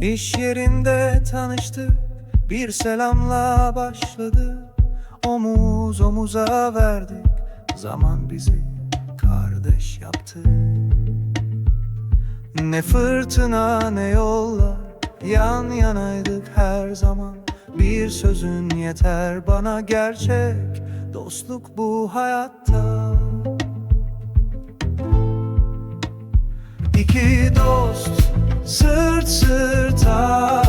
İş yerinde tanıştık Bir selamla başladı. Omuz omuza verdik Zaman bizi kardeş yaptı. Ne fırtına ne yollar Yan yanaydık her zaman. Bir sözün yeter bana gerçek Dostluk bu hayatta. İki dost sırt sırta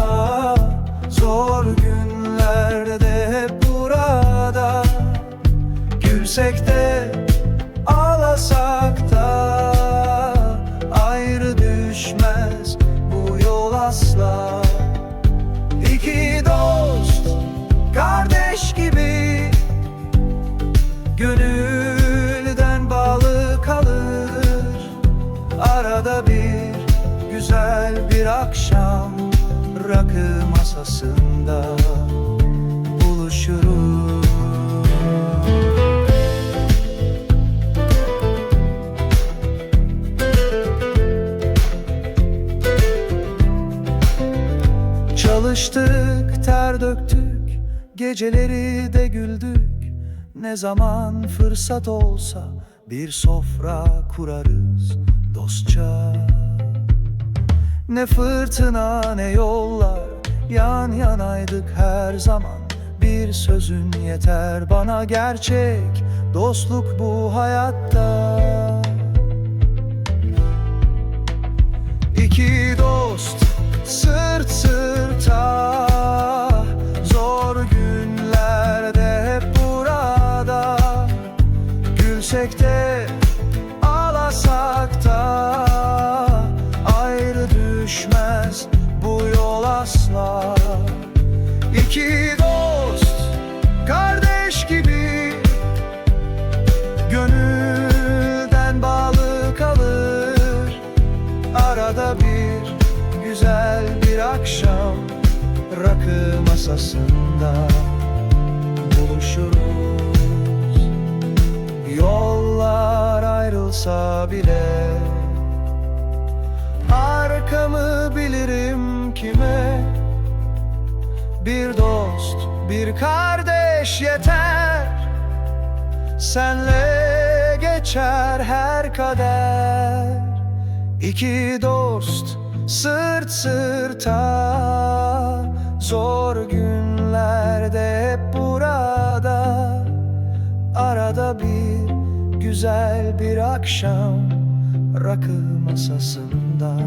güzel bir akşam Rakı masasında buluşuruz. Çalıştık, ter döktük, geceleri de güldük. Ne zaman fırsat olsa bir sofra kurarız dostça Ne fırtına ne yollar, yan yanaydık her zaman. Bir sözün yeter bana gerçek, dostluk bu hayatta. İki dost sırt sırta Zor günlerde hep burada. Gülsek de ağlasak İki dost kardeş gibi. Gönülden bağlı kalır Arada bir güzel bir akşam Rakı masasında buluşuruz. Yollar ayrılsa bile Arkamı bilirim kime Bir dost, bir kardeş yeter. Senle geçer her kader. İki dost sırt sırta. Zor günlerde hep burada. Arada bir güzel bir akşam Rakı masasında